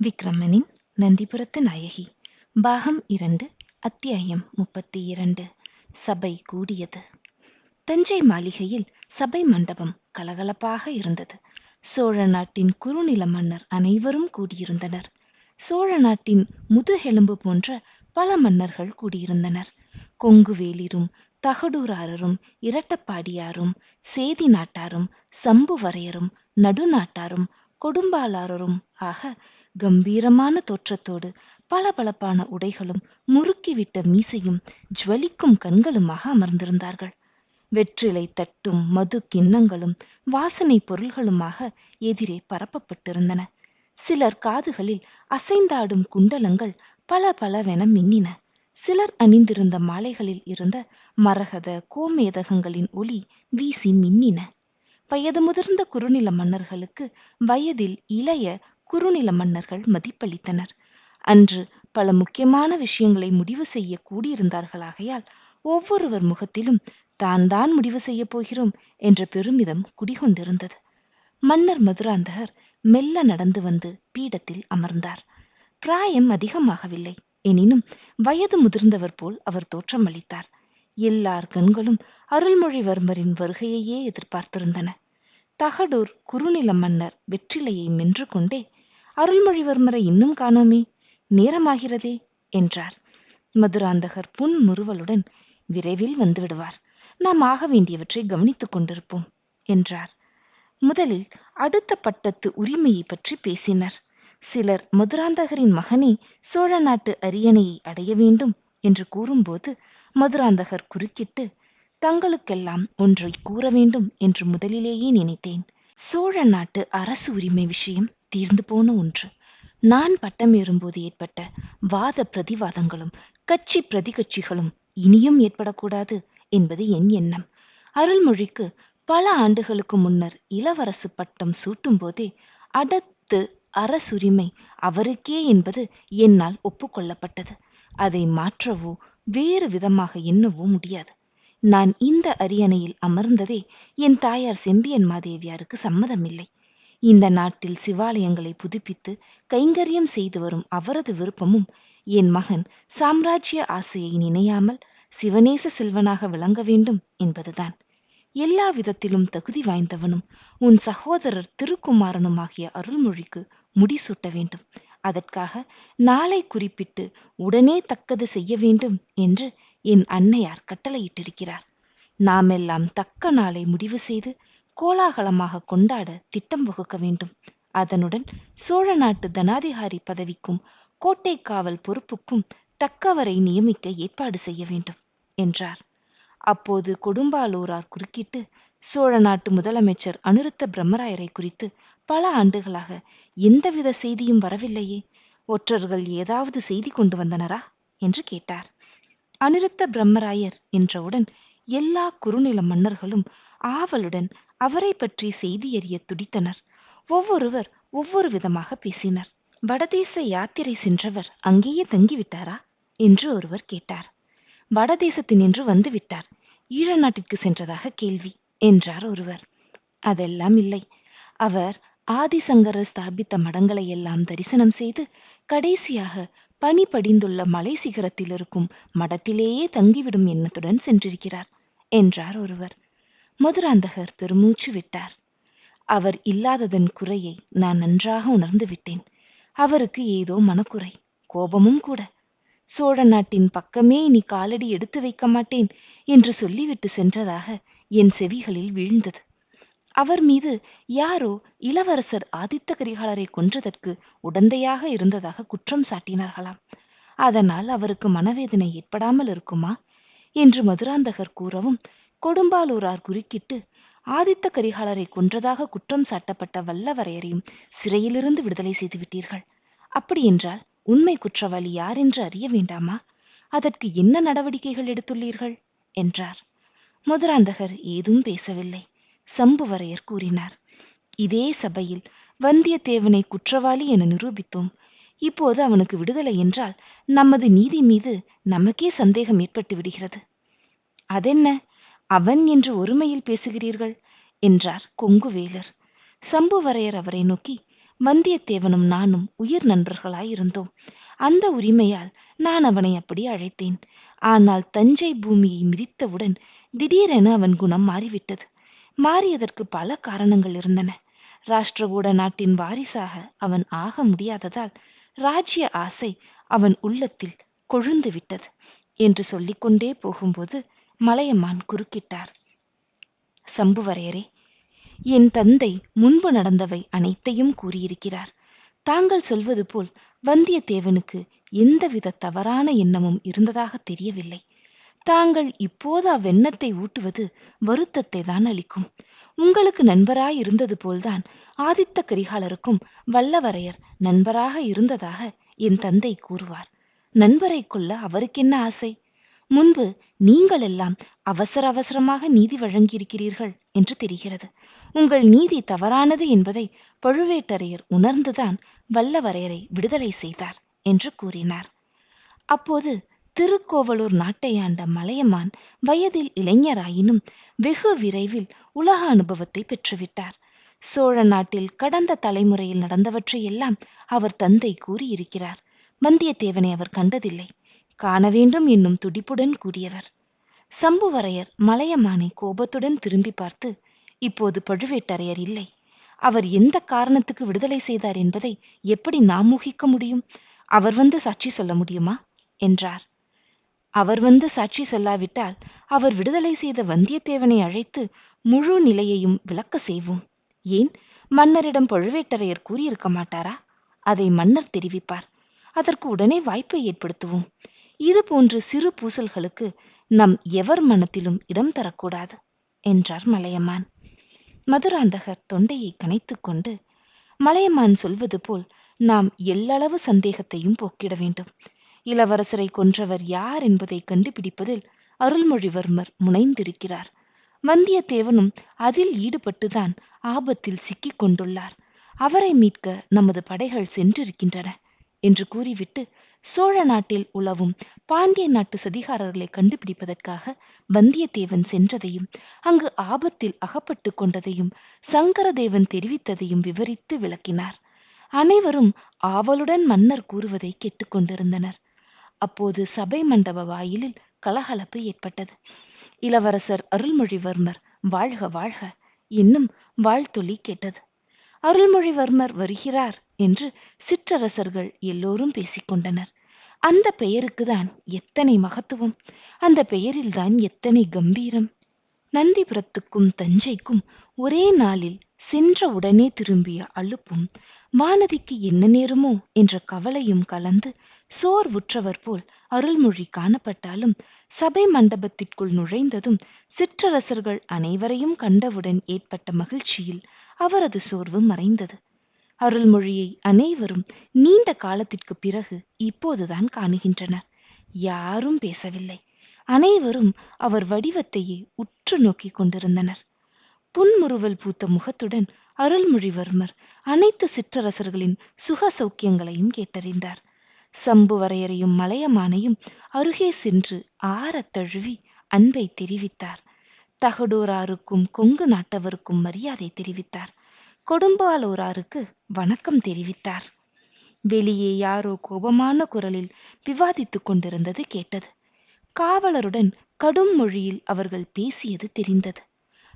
விக்ரமனின் நந்திபுரத்து நாயகி. பாகம் இரண்டு அத்தியாயம் முப்பத்தி இரண்டு சபை கூடியது. தஞ்சை மாளிகையில் சபை மண்டபம் கலகலப்பாக இருந்தது. சோழ நாட்டின் குறுநில மன்னர் அனைவரும் கூடியிருந்தனர். சோழ நாட்டின் முதுகெலும்பு போன்ற பல மன்னர்கள் கூடியிருந்தனர். கொங்குவேலிரும் தகடூராரரும் இரட்டப்பாடியாரும் சேதி நாட்டாரும் சம்புவரையரும் நடுநாட்டாரும் கொடும்பாளாரரும் ஆக கம்பீரமான தோற்றத்தோடு பளபளப்பான உடைகளும் முறுக்கிவிட்ட மீசையும் ஜுவலிக்கும் கண்களுமாக அமர்ந்திருந்தார்கள். வெற்றிலை தட்டும் மது கிண்ணங்களும் வாசனை பொருள்களுமாக எதிரே பரப்பப்பட்டிருந்தன. சிலர் காதுகளில் அசைந்தாடும் குண்டலங்கள் பல பலவென மின்னின. சிலர் அணிந்திருந்த மாலைகளில் இருந்த மரகத கோமேதகங்களின் ஒளி வீசி மின்னின. வயது முதிர்ந்த குறுநில மன்னர்களுக்கு வயதில் இளைய குறுநில மன்னர்கள் மதிப்பளித்தனர். அன்று பல முக்கியமான விஷயங்களை முடிவு செய்ய கூடியிருந்தார்களாகையால் ஒவ்வொருவர் முகத்திலும் தான் தான் முடிவு செய்ய போகிறோம் என்ற பெருமிதம் குடிகொண்டிருந்தது. மன்னர் மதுராந்தகர் மெல்ல நடந்து வந்து பீடத்தில் அமர்ந்தார். பிராயம் அதிகமாகவில்லை. எனினும் வயது முதிர்ந்தவர் போல் அவர் தோற்றம் அளித்தார் எல்லார் கண்களும் அருள்மொழிவர்மரின் வருகையையே எதிர்பார்த்திருந்தன. தகடூர் குறுநில மன்னர் வெற்றிலையை மென்று கொண்டே அருள்மொழிவர்மரை இன்னும் காணோமே. நேரமாகிறதே என்றார். மதுராந்தகர் புன் முறுவலுடன் விரைவில் வந்துவிடுவார். நாம் ஆக வேண்டியவற்றை கவனித்துக் கொண்டிருப்போம் என்றார். முதலில் அடுத்த பட்டத்து உரிமையை பற்றி பேசினர். சிலர் மதுராந்தகரின் மகனே சோழ நாட்டு அரியணையை அடைய வேண்டும் என்று கூறும்போது மதுராந்தகர் குறுக்கிட்டு தங்களுக்கெல்லாம் ஒன்றை கூற வேண்டும் என்று முதலிலேயே நினைத்தேன். சோழ நாட்டு அரசு உரிமை விஷயம் தீர்ந்து போன ஒன்று. நான் பட்டம் ஏறும்போது ஏற்பட்ட வாத பிரதிவாதங்களும் கட்சி பிரதிகட்சிகளும் இனியும் ஏற்படக்கூடாது என்பது என் எண்ணம். அருள்மொழிக்கு பல ஆண்டுகளுக்கு முன்னர் இளவரசு பட்டம் சூட்டும் போதே அடுத்து அரசுரிமை அவருக்கே என்பது என்னால் ஒப்புக்கொள்ளப்பட்டது. அதை மாற்றவோ வேறு விதமாக எண்ணவோ முடியாது. நான் இந்த அரியணையில் அமர்ந்ததே என் தாயார் செம்பியன் மாதேவியாருக்கு சம்மதமில்லை. இந்த நாட்டில் சிவாலயங்களை புதுப்பித்து கைங்கரியம் செய்து வரும் அவரது விருப்பமும் என் மகன் சாம்ராஜ்ய ஆசையை நினையாமல் சிவநேச செல்வனாக விளங்க வேண்டும் என்பதுதான். எல்லா விதத்திலும் தகுதி வாய்ந்தவனும் உன் சகோதரர் திருக்குமாரனும் ஆகிய அருள்மொழிக்கு முடிசூட்ட வேண்டும். அதற்காக நாளை குறிப்பிட்டு உடனே தக்கது செய்ய வேண்டும் என்று என் அன்னையார் கட்டளையிட்டிருக்கிறார். நாமெல்லாம் தக்க நாளை முடிவு செய்து கோலாகலமாக கொண்டாட திட்டம் வகுக்க வேண்டும். அதனுடன் சோழ நாட்டு தனாதிகாரி பதவிக்கும் கோட்டை காவல் பொறுப்புக்கும் தக்கவரை நியமிக்க ஏற்பாடு செய்ய வேண்டும் என்றார். அப்போது கொடும்பாலூரார் குறுக்கிட்டு சோழ நாட்டு முதலமைச்சர் அனுருத்த பிரம்மராயரை குறித்து பல ஆண்டுகளாக எந்தவித செய்தியும் வரவில்லையே ஒற்றர்கள் ஏதாவது செய்தி கொண்டு வந்தனரா? என்று கேட்டார். அனிருத்த பிரம்மராயர் என்றவுடன் எல்லா குறுநில மன்னர்களும் ஆவலுடன் அவரை பற்றி செய்தி அறிய துடித்தனர். ஒவ்வொருவர் ஒவ்வொரு விதமாக பேசினர். வடதேச யாத்திரை சென்றவர் அங்கேயே தங்கிவிட்டாரா? என்று ஒருவர் கேட்டார். வடதேசத்தினின்று வந்து விட்டார் ஈழ நாட்டிற்கு சென்றதாக கேள்வி என்றார் ஒருவர். அதெல்லாம் இல்லை. அவர் ஆதிசங்கரர் ஸ்தாபித்த மடங்களை எல்லாம் தரிசனம் செய்து கடைசியாக பனி படிந்துள்ள மலை சிகரத்தில் இருக்கும் மடத்திலேயே தங்கிவிடும் எண்ணத்துடன் சென்றிருக்கிறார் என்றார் ஒருவர். மதுராந்தகர் பெருமூச்சு விட்டார். அவர் இல்லாததன் குறையை நான் நன்றாக உணர்ந்து விட்டேன். அவருக்கு ஏதோ மனக்குறை கோபமும் கூட. சோழ நாட்டின் பக்கமே இனி காலடி எடுத்து வைக்க மாட்டேன் என்று சொல்லிவிட்டு சென்றதாக என் செவிகளில் வீழ்ந்தது. அவர் மீது யாரோ இளவரசர் ஆதித்த கரிகாலரை கொன்றதற்கு உடந்தையாக இருந்ததாக குற்றம் சாட்டினார்களாம். அதனால் அவருக்கு மனவேதனை ஏற்படாமல் இருக்குமா? என்று மதுராந்தகர் கூறவும் கொடும்பாலூரார் குறுக்கிட்டு ஆதித்த கரிகாலரை கொன்றதாக குற்றம் சாட்டப்பட்ட வல்லவரையரையும் சிறையிலிருந்து விடுதலை செய்து விட்டீர்கள். அப்படி என்றால் உண்மை குற்றவாளி யார் என்று அறிய வேண்டாமா? அதற்கு என்ன நடவடிக்கைகள் எடுத்துள்ளீர்கள்? என்றார். மதுராந்தகர் ஏதும் பேசவில்லை. சம்புவரையர் கூறினார் இதே சபையில் வந்தியத்தேவனை குற்றவாளி என நிரூபித்தோம். இப்போது அவனுக்கு விடுதலை என்றால் நமது நீதி மீது நமக்கே சந்தேகம் ஏற்பட்டு விடுகிறது. அதென்ன? அவன் என்று ஒருமையில் பேசுகிறீர்கள்? என்றார் கொங்குவேலர். சம்புவரையர் அவரை நோக்கி வந்தியத்தேவனும் நானும் உயிர் நண்பர்களாயிருந்தோம். அந்த உரிமையால் நான் அவனை அப்படி அழைத்தேன். ஆனால் தஞ்சை பூமியை மிதித்தவுடன் திடீரென அவன் குணம் மாறிவிட்டது. மாறியதற்கு பல காரணங்கள் இருந்தன. ராஷ்டிரகூட நாட்டின் வாரிசாக அவன் ஆக முடியாததால் ராஜ்ய ஆசை அவன் உள்ளத்தில் கொழுந்து விட்டது என்று சொல்லிக்கொண்டே போகும்போது மலையம்மான் குறுக்கிட்டார். சம்புவரையரே என் தந்தை முன்பு நடந்தவை அனைத்தையும் கூறியிருக்கிறார். தாங்கள் சொல்வது போல் வந்தியத்தேவனுக்கு எந்தவித தவறான எண்ணமும் இருந்ததாக தெரியவில்லை. தாங்கள் இப்போது அவ்வெண்ணத்தை ஊட்டுவது வருத்தத்தை தான் அளிக்கும். உங்களுக்கு நண்பராய் இருந்தது போல்தான் ஆதித்த கரிகாலருக்கும் வல்லவரையர் நண்பராக இருந்ததாக என் தந்தை கூறுவார். நண்பரை கொள்ள அவருக்கென்ன ஆசை? முன்பு நீங்கள் எல்லாம் அவசர அவசரமாக நீதி வழங்கியிருக்கிறீர்கள் என்று தெரிகிறது. உங்கள் நீதி தவறானது என்பதை பழுவேட்டரையர் உணர்ந்துதான் வல்லவரையரை விடுதலை செய்தார் என்று கூறினார். அப்போது திருக்கோவலூர் நாட்டை ஆண்ட மலையமான் வயதில் இளைஞராயினும் வெகு விரைவில் உலக அனுபவத்தை பெற்றுவிட்டார். சோழ நாட்டில் கடந்த தலைமுறையில் நடந்தவற்றையெல்லாம் அவர் தந்தை கூறியிருக்கிறார். வந்தியத்தேவனை அவர் கண்டதில்லை. காண வேண்டும் என்னும் துடிப்புடன் கூறியவர். சம்புவரையர் மலையமானை கோபத்துடன் திரும்பி பார்த்து இப்போது பழுவேட்டரையர் இல்லை. அவர் எந்த காரணத்துக்கு விடுதலை செய்தார் என்பதை எப்படி நாம் ஊகிக்க முடியும்? அவர் வந்து சாட்சி சொல்ல முடியுமா? என்றார். அவர் வந்து சாட்சி சொல்லாவிட்டால் அவர் விடுதலை செய்த வந்தியத்தேவனை அழைத்து முழு நிலையையும் விளக்க செய்வோம். ஏன்? மன்னரிடம் பழுவேட்டரையர் கூறியிருக்க மாட்டாரா? அதை மன்னர் தெரிவிப்பார். அதற்கு உடனே வாய்ப்பை ஏற்படுத்துவோம். இது போன்ற சிறு பூசல்களுக்கு நம் எவர் மனத்திலும் இடம் தரக்கூடாது என்றார் மலையமான். மதுராந்தகர் தொண்டையை கனைத்துக் கொண்டு மலையமான் சொல்வது போல் நாம் எல்லளவு சந்தேகத்தையும் போக்கிட வேண்டும். இளவரசரை கொன்றவர் யார் என்பதை கண்டுபிடிப்பதில் அருள்மொழிவர்மர் முனைந்திருக்கிறார். வந்தியத்தேவனும் அதில் ஈடுபட்டுதான் ஆபத்தில் சிக்கிக் கொண்டுள்ளார். அவரை மீட்க நமது படைகள் சென்றிருக்கின்றன என்று கூறிவிட்டு சோழ நாட்டில் உலவும் பாண்டிய நாட்டு சதிகாரர்களை கண்டுபிடிப்பதற்காக வந்தியத்தேவன் சென்றதையும் அங்கு ஆபத்தில் அகப்பட்டு கொண்டதையும் சங்கரதேவன் தெரிவித்ததையும் விவரித்து விளக்கினார். அனைவரும் ஆவலுடன் மன்னர் கூறுவதை கேட்டுக்கொண்டிருந்தனர் அப்போது சபை மண்டப வாயிலில் கலகலப்பு ஏற்பட்டது. இளவரசர் அருள்மொழிவர்மர் வாழ்க வாழ்க இன்னும் வாழ்த்தொலி கேட்டது. அருள்மொழிவர்மர் வருகிறார் என்று சிற்றரசர்கள் எல்லோரும் பேசிக்கொண்டனர். அந்த பெயருக்குதான் எத்தனை மகத்துவம் அந்த பெயரில்தான் எத்தனை கம்பீரம். நந்திபுரத்துக்கும் தஞ்சைக்கும் ஒரே நாளில் சென்ற உடனே திரும்பிய அலுப்பும் வானதிக்கு என்ன நேருமோ என்ற கவலையும் கலந்து சோர்வுற்றவர் போல் அருள்மொழி காணப்பட்டாலும் சபை மண்டபத்திற்குள் நுழைந்ததும் சிற்றரசர்கள் அனைவரையும் கண்டவுடன் ஏற்பட்ட மகிழ்ச்சியில் அவரது சோர்வு மறைந்தது. அருள்மொழியை அனைவரும் நீண்ட காலத்திற்கு பிறகு இப்போதுதான் காணுகின்றனர். யாரும் பேசவில்லை. அனைவரும் அவர் வடிவத்தையே உற்று நோக்கிக் கொண்டிருந்தனர். புன்முறுவல் பூத்த முகத்துடன் அருள்மொழிவர்மர் அனைத்து சிற்றரசர்களின் சுக சௌக்கியங்களையும் கேட்டறிந்தார். சம்புவரையரையும் மலையமானையும் அருகே சென்று ஆறத் தழுவி அன்பை தெரிவித்தார். தகடூராருக்கும் கொங்கு நாட்டவருக்கும் மரியாதை தெரிவித்தார். கொடும்பாலோராருக்கு வணக்கம் தெரிவித்தார். வெளியே யாரோ கோபமான குரலில் விவாதித்துக் கொண்டிருந்தது கேட்டது. காவலருடன் கடும் மொழியில் அவர்கள் பேசியது தெரிந்தது.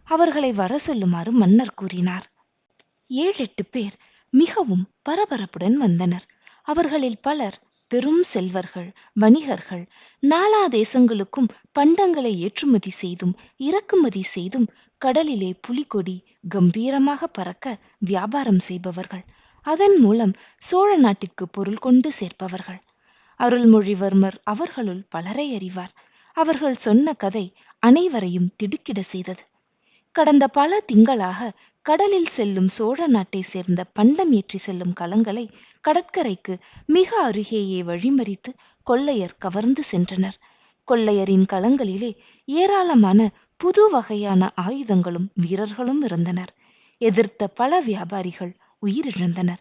அவர்களை வர சொல்லுமாறு மன்னர் கூறினார். ஏழெட்டு பேர் மிகவும் பரபரப்புடன் வந்தனர். அவர்களில் பலர் பெரும் செல்வர்கள் வணிகர்கள் நாலா தேசங்களுக்கும் பண்டங்களை ஏற்றுமதி செய்தும் இறக்குமதி செய்தும் கடலிலே புலிகொடி கம்பீரமாக பறக்க வியாபாரம் செய்பவர்கள். அதன் மூலம் சோழ நாட்டிற்கு பொருள் கொண்டு சேர்ப்பவர்கள். அருள்மொழிவர்மர் அவர்களுள் பலரை அறிவார். அவர்கள் சொன்ன கதை அனைவரையும் திடுக்கிட செய்தது. கடந்த பல திங்களாக கடலில் செல்லும் சோழ நாட்டை சேர்ந்த பண்டம் ஏற்றி செல்லும் கலங்களை கடற்கரைக்கு மிக அருகேயே வழிமறித்து கொள்ளையர் கவர்ந்து சென்றனர். கொள்ளையரின் கலங்களிலே ஏராளமான புது வகையான ஆயுதங்களும் வீரர்களும் இருந்தனர். எதிர்த்த பல வியாபாரிகள் உயிரிழந்தனர்.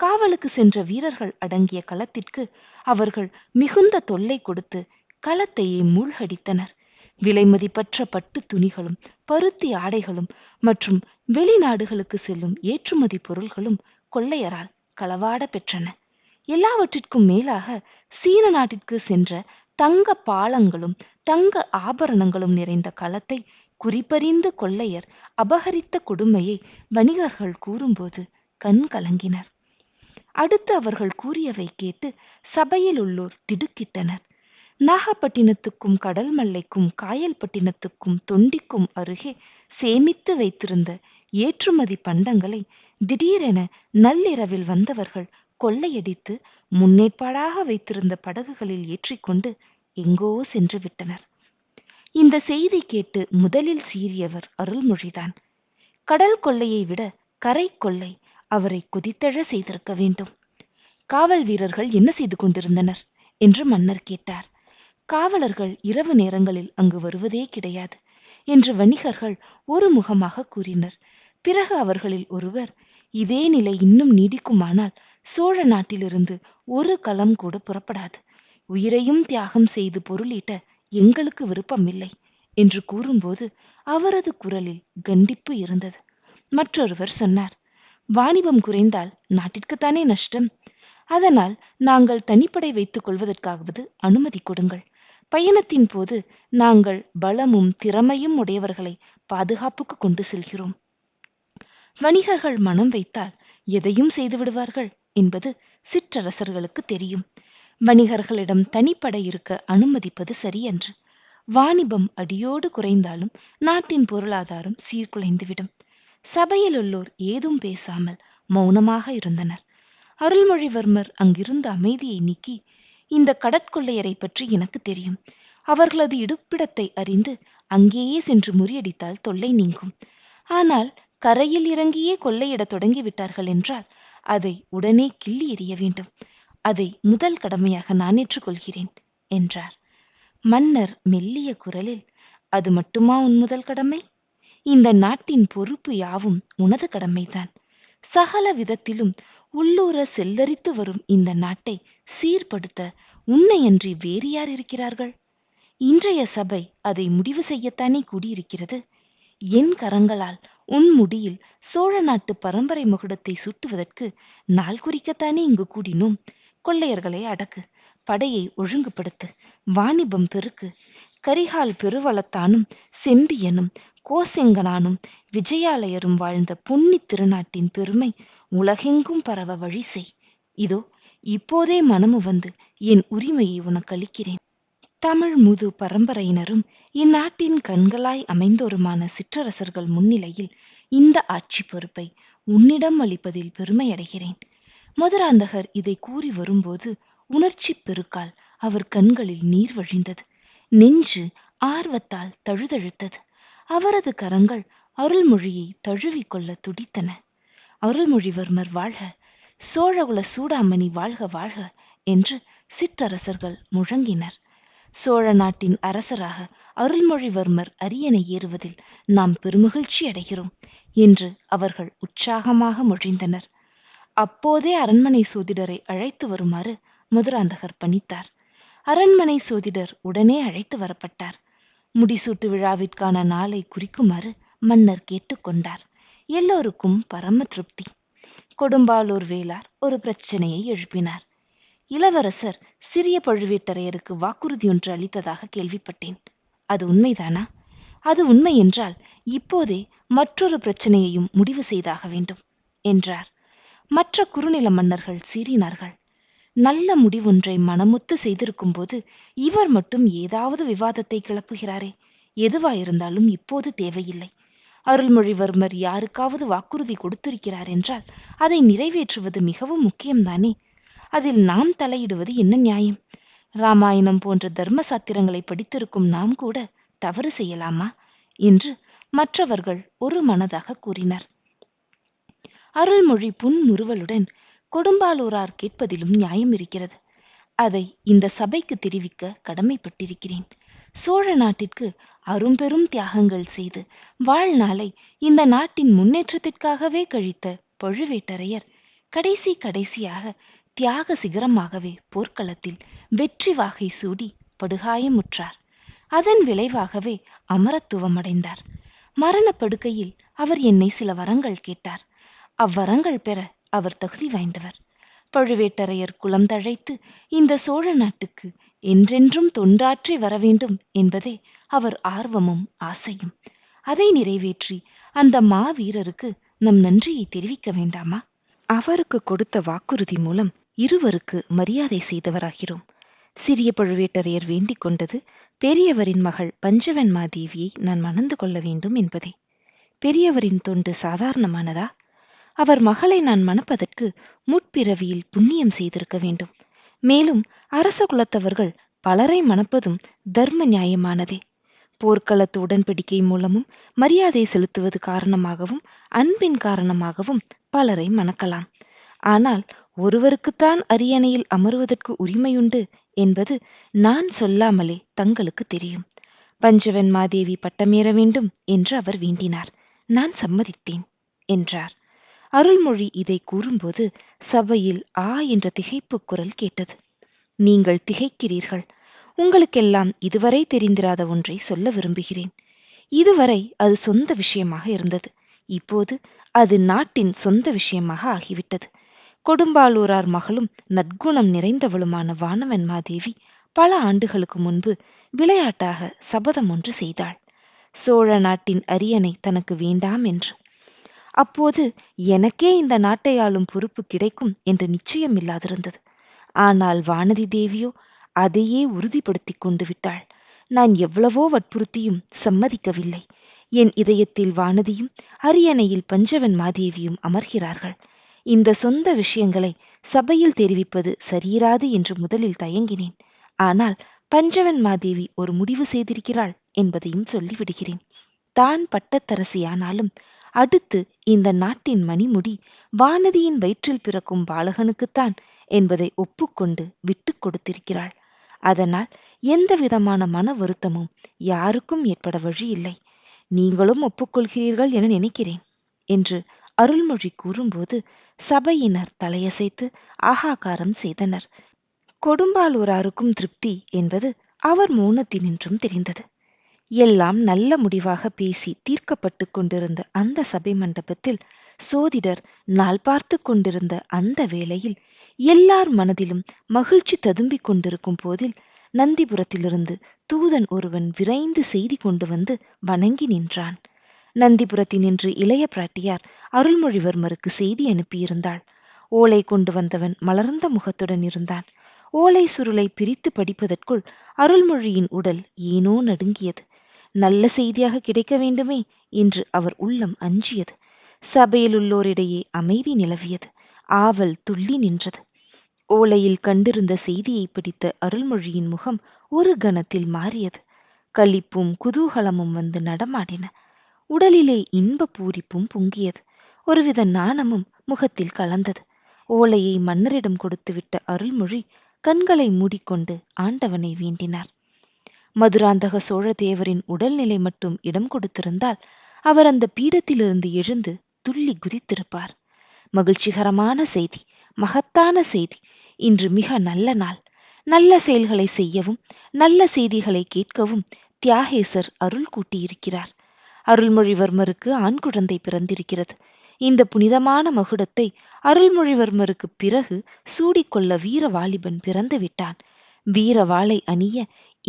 காவலுக்கு சென்ற வீரர்கள் அடங்கிய களத்திற்கு அவர்கள் மிகுந்த தொல்லை கொடுத்து களத்தையே மூழ்கடித்தனர். விலைமதிப்பற்ற பட்டு துணிகளும் பருத்தி ஆடைகளும் மற்றும் வெளிநாடுகளுக்கு செல்லும் ஏற்றுமதி பொருள்களும் கொள்ளையரால் களவாட பெற்றன. எல்லாவற்றிற்கும் மேலாக சீன நாட்டிற்கு சென்ற தங்க பாலங்களும் தங்க ஆபரணங்களும் நிறைந்த களத்தை குறிப்பறிந்து கொள்ளையர் அபகரித்த கொடுமையை வணிகர்கள் கூறும்போது கண் கலங்கினர். அடுத்து அவர்கள் கூறியவை கேட்டு சபையில் உள்ளோர் திடுக்கிட்டனர். நாகப்பட்டினத்துக்கும் கடல் மல்லைக்கும் காயல்பட்டினத்துக்கும் தொண்டிக்கும் அருகே சேமித்து வைத்திருந்த ஏற்றுமதி பண்டங்களை திடீரென நள்ளிரவில் வந்தவர்கள் கொள்ளையடித்து முன்னேற்பாடாக வைத்திருந்த படகுகளில் ஏற்றிக்கொண்டு எங்கோ சென்று விட்டனர். இந்த செய்தி கேட்டு முதலில் சீறியவர் அருள்மொழிதான். கடல் கொள்ளையை விட கரை கொள்ளை அவரை கொதித்தெழ செய்திருக்க வேண்டும். காவல் வீரர்கள் என்ன செய்து கொண்டிருந்தனர் என்று மன்னர் கேட்டார். காவலர்கள் இரவு நேரங்களில் அங்கு வருவதே கிடையாது என்று வணிகர்கள் ஒரு முகமாக கூறினர். பிறகு அவர்களில் ஒருவர் இதே நிலை இன்னும் நீடிக்குமானால் சோழ நாட்டிலிருந்து ஒரு களம் கூட புறப்படாது. உயிரையும் தியாகம் செய்து பொருளீட்ட எங்களுக்கு விருப்பமில்லை என்று கூறும்போது அவரது குரலில் கண்டிப்பு இருந்தது. மற்றொருவர் சொன்னார் வாணிபம் குறைந்தால் நாட்டிற்குத்தானே நஷ்டம்? அதனால் நாங்கள் தனிப்படை வைத்துக் கொள்வதற்காவது அனுமதி கொடுங்கள். பயணத்தின் போது நாங்கள் பலமும் திறமையும் உடையவர்களை பாதுகாப்புக்கு கொண்டு செல்கிறோம். வணிகர்கள் மனம் வைத்தால் எதையும் செய்து விடுவார்கள் என்பது சிற்றரசர்களுக்கு தெரியும். வணிகர்களிடம் தனிப்படை இருக்க அனுமதிப்பது சரியன்று. வாணிபம் அடியோடு குறைந்தாலும் நாட்டின் பொருளாதாரம் சீர்குலைந்துவிடும். சபையில் உள்ளோர் ஏதும் பேசாமல் மௌனமாக இருந்தனர். அருள்மொழிவர்மர் அங்கிருந்த அமைதியை நீக்கி இந்த கடற்கொள்ளையரை பற்றி எனக்கு தெரியும். அவர்களது இடுப்பிடத்தை அறிந்து அங்கேயே சென்று முறியடித்தால் தொல்லை நீங்கும். ஆனால் கரையில் இறங்கியே கொள்ளையிடத் தொடங்கிவிட்டார்கள் என்றால் அதை உடனே கிள்ளி எறிய வேண்டும். அதை முதல் கடமையாக நான் ஏற்றுக்கொள்கிறேன் என்றார். மன்னர் மெல்லிய குரலில் அது மட்டுமா உன் முதல் கடமை? இந்த நாட்டின் பொறுப்பு யாவும் உனது கடமைதான். சகல விதத்திலும் உள்ளூர செல்லரித்து வரும் இந்த நாட்டை சீர்படுத்த உன்னையன்றி வேறு யார் இருக்கிறார்கள்? இன்றைய சபை அதை முடிவு செய்யத்தானே கூடியிருக்கிறது? என் கரங்களால் உன் முடியில் சோழ நாட்டு பரம்பரை முகுடத்தை சுட்டுவதற்கு நாள் குறிக்கத்தானே இங்கு கூடினோம்? கொள்ளையர்களை அடக்கு படையை ஒழுங்குபடுத்து வாணிபம் பெருக்கு கரிகால் பெருவளத்தானும் செம்பியனும் கோசெங்கனானும் விஜயாலயரும் வாழ்ந்த புன்னி திருநாட்டின் பெருமை உலகெங்கும் பரவ வழி செய். இதோ இப்போதே மனமு வந்து என் உரிமையை உனக்கு அளிக்கிறேன். தமிழ் முது பரம்பரையினரும் இந்நாட்டின் கண்களாய் அமைந்தோருமான சிற்றரசர்கள் முன்னிலையில் இந்த ஆட்சி பொறுப்பை உன்னிடம் அளிப்பதில் பெருமையடைகிறேன் மதுராந்தகர் இதை கூறி வரும்போது உணர்ச்சி பெருக்கால் அவர் கண்களில் நீர் வழிந்தது. நெஞ்சு ஆர்வத்தால் தழுதழுத்தது. அவரது கரங்கள் அருள்மொழியை தழுவிக்கொள்ள துடித்தன. அருள்மொழிவர்மர் வாழ்க சோழகுல சூடாமணி வாழ்க வாழ்க என்று சிற்றரசர்கள் முழங்கினர். சோழ நாட்டின் அரசராக அருள்மொழிவர்மர் அரியணை ஏறுவதில் நாம் பெருமகிழ்ச்சி அடைகிறோம் என்று அவர்கள் உற்சாகமாக மொழிந்தனர். அப்போதே அரண்மனை சோதிடரை அழைத்து வருமாறு மதுராந்தகர் பணித்தார். அரண்மனை சோதிடர் உடனே அழைத்து வரப்பட்டார். முடிசூட்டு விழாவிற்கான நாளை குறிக்குமாறு மன்னர் கேட்டுக்கொண்டார். எல்லோருக்கும் பரம திருப்தி. கொடும்பாலூர் வேளார் ஒரு பிரச்சனையை எழுப்பினார். இளவரசர் சிறிய பழுவேட்டரையருக்கு வாக்குறுதி ஒன்று அளித்ததாக கேள்விப்பட்டேன். அது உண்மைதானா? அது உண்மை என்றால் இப்போதே மற்றொரு பிரச்சனையையும் முடிவு செய்தாக வேண்டும் என்றார். மற்ற குறுநில மன்னர்கள் சீறினார்கள். நல்ல முடிவொன்றை மனமுத்து செய்திருக்கும் போது இவர் மட்டும் ஏதாவது விவாதத்தை கிளப்புகிறாரே எதுவாயிருந்தாலும் இப்போது தேவையில்லை. அருள்மொழிவர்மர் யாருக்காவது வாக்குறுதி கொடுத்திருக்கிறார் என்றால் அதை நிறைவேற்றுவது மிகவும் முக்கியம்தானே? அதில் நாம் தலையிடுவது என்ன நியாயம்? ராமாயணம் போன்ற தர்ம சாத்திரங்களை படித்திருக்கும் நாம் கூட தவறு செய்யலாமா? என்று மற்றவர்கள் ஒரு மனதாக கூறினர். அருள்மொழி புன்முறுவலுடன் கொடும்பாலூரார் கேட்பதிலும் நியாயம் இருக்கிறது. அதை இந்த சபைக்கு தெரிவிக்க கடமைப்பட்டிருக்கிறேன். சோழ நாட்டிற்கு அரும்பெரும் தியாகங்கள் செய்து வாழ்நாளை இந்த நாட்டின் முன்னேற்றத்திற்காகவே கழித்த பழுவேட்டரையர் கடைசி கடைசியாக தியாக சிகரமாகவே போர்க்களத்தில் வெற்றி வாகை சூடி படுகாயமுற்றார். அதன் விளைவாகவே அமரத்துவம் அடைந்தார். மரணப்படுக்கையில் அவர் என்னை சில வரங்கள் கேட்டார். அவ்வரங்கள் பெற அவர் தகுதி வாய்ந்தவர். பழுவேட்டரையர் குலம் தழைத்து இந்த சோழ நாட்டுக்கு என்றென்றும் தொண்டாற்றி வர வேண்டும் என்பதே அவர் ஆர்வமும் ஆசையும். அதை நிறைவேற்றி அந்த மாவீரருக்கு நம் நன்றியை தெரிவிக்க வேண்டாமா? அவருக்கு கொடுத்த வாக்குறுதி மூலம் இருவருக்கு மரியாதை செய்தவராகிறோம். சிறிய பழுவேட்டரையர் வேண்டிக் கொண்டது பெரியவரின் மகள் பஞ்சவன்மாதேவியை நான் மணந்து கொள்ள வேண்டும் என்பதே. பெரியவரின் தொண்டு சாதாரணமானதா? அவர் மகளை நான் மணப்பதற்கு முற்பிறவியில் புண்ணியம் செய்திருக்க வேண்டும். மேலும் அரச குலத்தவர்கள் பலரை மணப்பதும் தர்ம நியாயமானதே. போர்க்களத்து உடன்படிக்கை மூலமும் மரியாதை செலுத்துவது காரணமாகவும் அன்பின் காரணமாகவும் பலரை மணக்கலாம். ஆனால் ஒருவருக்குத்தான் அரியணையில் அமருவதற்கு உரிமையுண்டு என்பது நான் சொல்லாமலே தங்களுக்கு தெரியும். பஞ்சவன் மாதேவி பட்டமேற வேண்டும் என்று அவர் வேண்டினார். நான் சம்மதித்தேன் என்றார். அருள்மொழி இதை கூறும்போது சபையில் ஆ என்ற திகைப்பு குரல் கேட்டது. நீங்கள் திகைக்கிறீர்கள். உங்களுக்கெல்லாம் இதுவரை தெரிந்திராத ஒன்றை சொல்ல விரும்புகிறேன். இதுவரை அது சொந்த விஷயமாக இருந்தது. இப்போது அது நாட்டின் சொந்த விஷயமாக ஆகிவிட்டது. கொடும்பாலூரார் மகளும் நற்குணம் நிறைந்தவளுமான வானவன் மாதேவி பல ஆண்டுகளுக்கு முன்பு விளையாட்டாக சபதம் ஒன்று செய்தாள். சோழ நாட்டின் அரியணை தனக்கு வேண்டாம் என்று அப்போது எனக்கே இந்த நாட்டை ஆளும் பொறுப்பு கிடைக்கும் என்று நிச்சயம் இல்லாதிருந்தது. ஆனால் வானதி தேவியோ அதையே உறுதிப்படுத்திக் கொண்டு விட்டாள். நான் எவ்வளவோ வற்புறுத்தியும் சம்மதிக்கவில்லை. என் இதயத்தில் வானதியும் அரியணையில் பஞ்சவன் மாதேவியும் அமர்கிறார்கள். இந்த சொந்த விஷயங்களை சபையில் தெரிவிப்பது சரியிராது என்று முதலில் தயங்கினேன். ஆனால் பஞ்சவன் மாதேவி ஒரு முடிவு செய்திருக்கிறாள் என்பதையும் சொல்லிவிடுகிறேன். தான் பட்டத்தரசியானாலும் அடுத்து இந்த நாட்டின் மணிமுடி வானதியின் வயிற்றில் பிறக்கும் பாலகனுக்குத்தான் என்பதை ஒப்புக்கொண்டு விட்டுக் கொடுத்திருக்கிறாள். அதனால் எந்த விதமான மன வருத்தமும் யாருக்கும் ஏற்பட வழி இல்லை. நீங்களும் ஒப்புக்கொள்கிறீர்கள் என நினைக்கிறேன் என்று அருள்மொழி கூறும்போது சபையினர் தலையசைத்து ஆகாகாரம் செய்தனர். கொடும்பாலூராருக்கும் திருப்தி என்பது அவர் மௌனத்தினின்றும் தெரிந்தது. எல்லாம் நல்ல முடிவாக பேசி தீர்க்கப்பட்டு கொண்டிருந்த அந்த சபை மண்டபத்தில் சோதிடர் நாள் பார்த்து கொண்டிருந்த அந்த வேளையில் எல்லார் மனதிலும் மகிழ்ச்சி ததும்பிக் கொண்டிருக்கும் போதில் நந்திபுரத்திலிருந்து தூதன் ஒருவன் விரைந்து செய்தி கொண்டு வந்து வணங்கி நின்றான். நந்திபுரத்தினின்று இளைய பிராட்டியார் அருள்மொழிவர்மருக்கு செய்தி அனுப்பியிருந்தாள். ஓலை கொண்டு வந்தவன் மலர்ந்த முகத்துடன் இருந்தான். ஓலை சுருளை பிரித்து படிப்பதற்குள் அருள்மொழியின் உடல் ஏனோ நடுங்கியது. நல்ல செய்தியாக கிடைக்க வேண்டுமே என்று அவர் உள்ளம் அஞ்சியது. சபையில் உள்ளோரிடையே அமைதி நிலவியது. ஆவல் துள்ளி நின்றது. ஓலையில் கண்டிருந்த செய்தியை பிடித்த அருள்மொழியின் முகம் ஒரு கணத்தில் மாறியது. களிப்பும் குதூகலமும் வந்து நடமாடின. உடலிலே இன்ப பூரிப்பும் பொங்கியது. ஒருவித நாணமும் முகத்தில் கலந்தது. ஓலையை மன்னரிடம் கொடுத்துவிட்ட அருள்மொழி கண்களை மூடிக்கொண்டு ஆண்டவனை வேண்டினார். மதுராந்தக சோழதேவரின் உடல்நிலை மட்டும் இடம் கொடுத்திருந்தால் அவர் அந்த பீடத்திலிருந்து எழுந்து துள்ளி குதித்திருப்பார். மகிழ்ச்சிகரமான செய்தி மகத்தான செய்தி. இன்று மிக நல்ல நாள். நல்ல செயல்களை செய்யவும் நல்ல செய்திகளை கேட்கவும் தியாகேசர் அருள் கூட்டியிருக்கிறார். அருள்மொழிவர்மருக்கு ஆண் குழந்தை பிறந்திருக்கிறது. இந்த புனிதமான மகுடத்தை அருள்மொழிவர்மருக்கு பிறகு சூடிக்கொள்ள வீர வாலிபன் பிறந்து விட்டான் வீரவாளை அணிய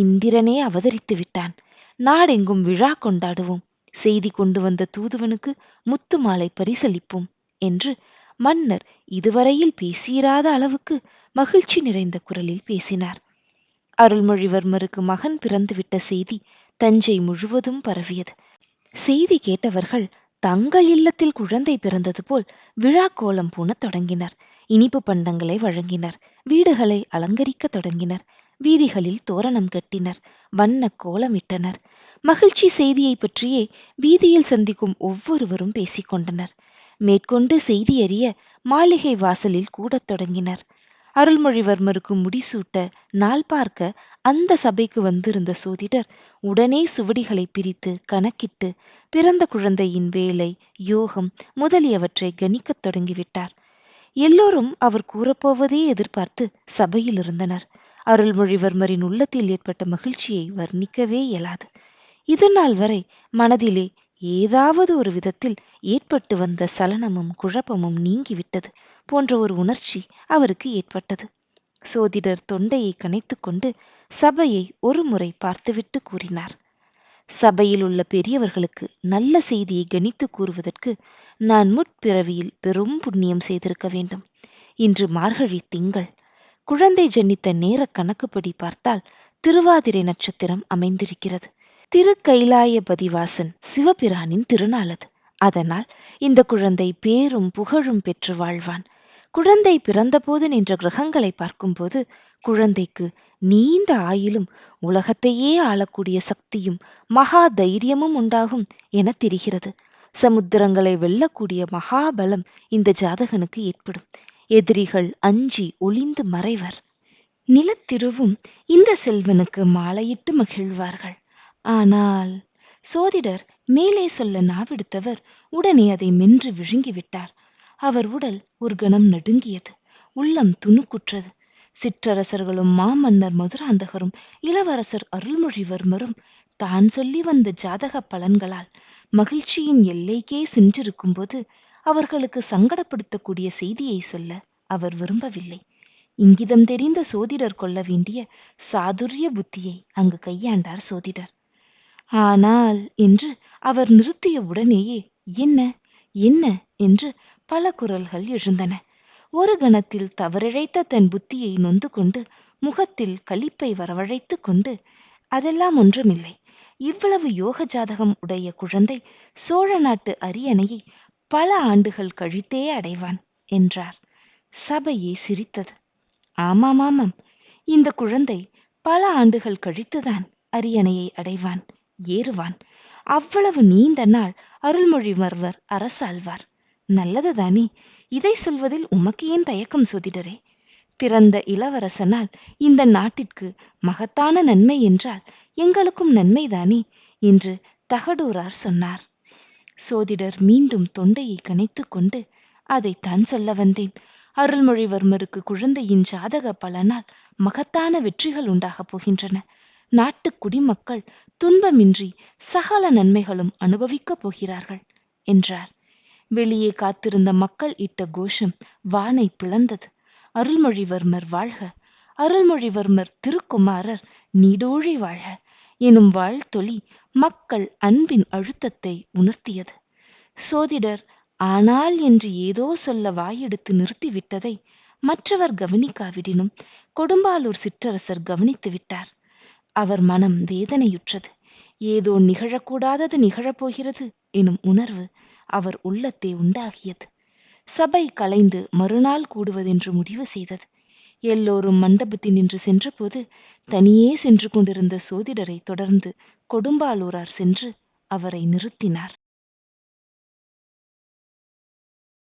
இந்திரனே அவதரித்து விட்டான். நாடெங்கும் விழா கொண்டாடுவோம். செய்தி கொண்டு வந்த தூதுவனுக்கு முத்து மாலை பரிசளிப்போம் என்று மன்னர் இதுவரையில் பேசியிராத அளவுக்கு மகிழ்ச்சி நிறைந்த குரலில் பேசினார். அருள்மொழிவர்மருக்கு மகன் பிறந்துவிட்ட செய்தி தஞ்சை முழுவதும் பரவியது. செய்தி கேட்டவர்கள் தங்கள் இல்லத்தில் குழந்தை பிறந்தது போல் விழா கோலம் பூணத் தொடங்கினர். இனிப்பு பண்டங்களை வழங்கினர். வீடுகளை அலங்கரிக்க தொடங்கினர். வீதிகளில் தோரணம் கட்டினர். வண்ண கோலமிட்டனர் மகிழ்ச்சி செய்தியை பற்றியே வீதியில் சந்திக்கும் ஒவ்வொருவரும் பேசிக்கொண்டனர் மேற்கொண்டு செய்தி அறிய மாளிகை வாசலில் கூடத் தொடங்கினர். அருள்மொழிவர்மருக்கு முடிசூட்ட நாள் பார்க்க அந்த சபைக்கு வந்திருந்த சோதிடர் உடனே சுவடிகளை பிரித்து கணக்கிட்டு பிறந்த குழந்தையின் வேலை யோகம் முதலியவற்றை கணிக்கத் தொடங்கிவிட்டார். எல்லோரும் அவர் கூறப்போவதே எதிர்பார்த்து சபையில் இருந்தனர். அருள்மொழிவர்மரின் உள்ளத்தில் ஏற்பட்ட மகிழ்ச்சியை வர்ணிக்கவே இயலாது. இதுநாள் வரை மனதிலே ஏதாவது ஒரு விதத்தில் ஏற்பட்டு வந்த சலனமும் குழப்பமும் நீங்கிவிட்டது போன்ற ஒரு உணர்ச்சி அவருக்கு ஏற்பட்டது. சோதிடர் தொண்டையை கனைத்துக் கொண்டு சபையை ஒரு முறை பார்த்துவிட்டு கூறினார். சபையில் உள்ள பெரியவர்களுக்கு நல்ல செய்தியை கணித்து கூறுவதற்கு நான் முற்பிறவியில் பெரும் புண்ணியம் செய்திருக்க வேண்டும். இன்று மார்கழி திங்கள். குழந்தை ஜனித்த நேர கணக்குப்படி பார்த்தால் திருவாதிரை நட்சத்திரம் அமைந்திருக்கிறது. திருக்கைலாய பதிவாசன் சிவபிரானின் திருநாள் அது அதனால் இந்த குழந்தை பேரும் புகழும் பெற்று வாழ்வான். குழந்தை பிறந்தபோது நின்ற கிரகங்களை பார்க்கும்போது குழந்தைக்கு நீண்ட ஆயிலும் உலகத்தையே ஆளக்கூடிய சக்தியும் மகா தைரியமும் உண்டாகும் என தெரிகிறது. சமுத்திரங்களை வெல்லக்கூடிய மகாபலம் இந்த ஜாதகனுக்கு ஏற்படும். எதிரிகள் அஞ்சி ஒளிந்து மறைவர். நிலத்திருவும் இந்த செல்வனுக்கு மாலையிட்டு மகிழ்வார்கள். ஆனால் சோதிடர் மேலே சொல்ல நாவெடுத்தவர் உடனே அதை மென்று விழுங்கிவிட்டார். அவர் உடல் ஒரு கணம் நடுங்கியது. உள்ளம் துணுக்குற்றது. சிற்றரசர்களும் மாமன்னர் மதுராந்தகரும் இளவரசர் அருள்மொழிவர்மரும் தான் சொல்லி வந்த ஜாதக பலன்களால் மகிழ்ச்சியின் எல்லைக்கே சென்றிருக்கும்போது அவர்களுக்கு சங்கடப்படுத்தக்கூடிய செய்தியை சொல்ல அவர் விரும்பவில்லை. இங்கிதம் தெரிந்த சோதிடர் கொள்ள வேண்டிய சாதுரிய புத்தியை அங்கு கையாண்டார் சோதிடர். ஆனால் என்று அவர் நிறுத்திய உடனேயே என்ன என்ன? என்று பல குரல்கள் எழுந்தன. ஒரு கணத்தில் தவறிழைத்த தன் புத்தியை நொந்து கொண்டு முகத்தில் களிப்பை வரவழைத்துக் கொண்டு அதெல்லாம் ஒன்றுமில்லை. இவ்வளவு யோக ஜாதகம் உடைய குழந்தை சோழ நாட்டு அரியணையை பல ஆண்டுகள் கழித்தே அடைவான் என்றார். சபையே சிரித்தது. ஆமாம் ஆமாம். இந்த குழந்தை பல ஆண்டுகள் கழித்துதான் அரியணையை அடைவான் ஏறுவான். அவ்வளவு நீண்ட நாள் அருள்மொழிவர்வர் அரசாழ்வார். நல்லதுதானே? இதை சொல்வதில் உமக்கு ஏன் தயக்கம் சோதிடரே? பிறந்த இளவரசனால் இந்த நாட்டிற்கு மகத்தான நன்மை என்றால் எங்களுக்கும் நன்மைதானே? என்று தகடூரார் சொன்னார். சோதிடர் மீண்டும் தொண்டையை கனைத்துக் கொண்டு அதைத்தான் சொல்ல வந்தேன். அருள்மொழிவர்மருக்கு குழந்தையின் ஜாதக பலனால் மகத்தான வெற்றிகள் உண்டாகப் போகின்றன. நாட்டு குடிமக்கள் துன்பமின்றி சகல நன்மைகளும் அனுபவிக்கப் போகிறார்கள் என்றார். வெளியே காத்திருந்த மக்கள் இட்ட கோஷம் வானை பிளந்தது. அருள்மொழிவர்மர் வாழ்க. அருள்மொழிவர்மர் திருக்குமாரர் நீடோழி வாழ்க. எனும் வாழ்த்தொலி மக்கள் அன்பின் அழுத்தத்தை உணர்த்தியது. சோதிடர் ஆனால் என்று ஏதோ சொல்ல வாயெடுத்து நிறுத்திவிட்டதை மற்றவர் கவனிக்காவிடினும் கொடும்பாலூர் சிற்றரசர் கவனித்து விட்டார். அவர் மனம் வேதனையுற்றது. ஏதோ நிகழக்கூடாதது நிகழப்போகிறது எனும் உணர்வு அவர் உள்ளத்தை உண்டாகியது. சபை கலைந்து மறுநாள் கூடுவதென்று முடிவு செய்தது. எல்லோரும் மண்டபத்தில் நின்று சென்றபோது தனியே சென்று கொண்டிருந்த சோதிடரை தொடர்ந்து கொடும்பாலூரார் சென்று அவரை நிறுத்தினார்.